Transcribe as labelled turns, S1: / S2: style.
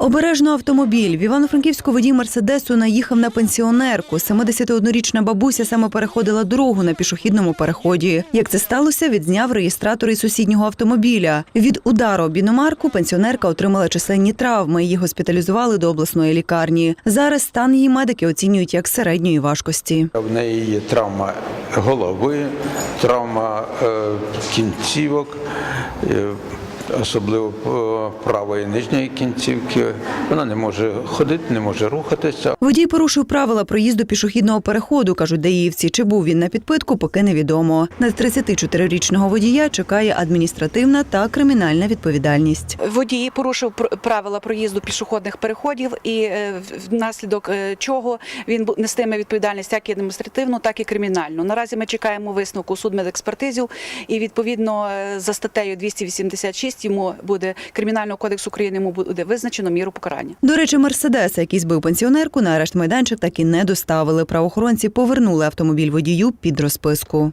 S1: Обережно автомобіль. В Івано-Франківську водій Мерседесу наїхав на пенсіонерку. 71-річна бабуся саме переходила дорогу на пішохідному переході. Як це сталося, відзняв реєстратор із сусіднього автомобіля. Від удару об іномарку пенсіонерка отримала численні травми. Її госпіталізували до обласної лікарні. Зараз стан її медики оцінюють як середньої важкості.
S2: В неї є травма голови, травма е, кінцівок, е, особливо е, правої нижньої кінцівки. Вона не може ходити, не може рухатися.
S1: Водій порушив правила проїзду пішохідного переходу, кажуть даївці. Чи був він на підпитку, поки невідомо. На 34-річного водія чекає адміністративна та кримінальна відповідальність.
S3: Водій порушив правила проїзду пішохідних переходів, і е, внаслідок е, чого він нестиме відповідальність як і адміністративну, так і кримінальну. Наразі ми чекаємо висновку судмедекспертизів, і відповідно за статтею 286 йому буде кримінального кодексу України йому буде визначено міру покарання.
S1: До речі, мерседеса, який збив пенсіонерку, на арешт майданчик так і не доставили. Правоохоронці повернули автомобіль водію під розписку.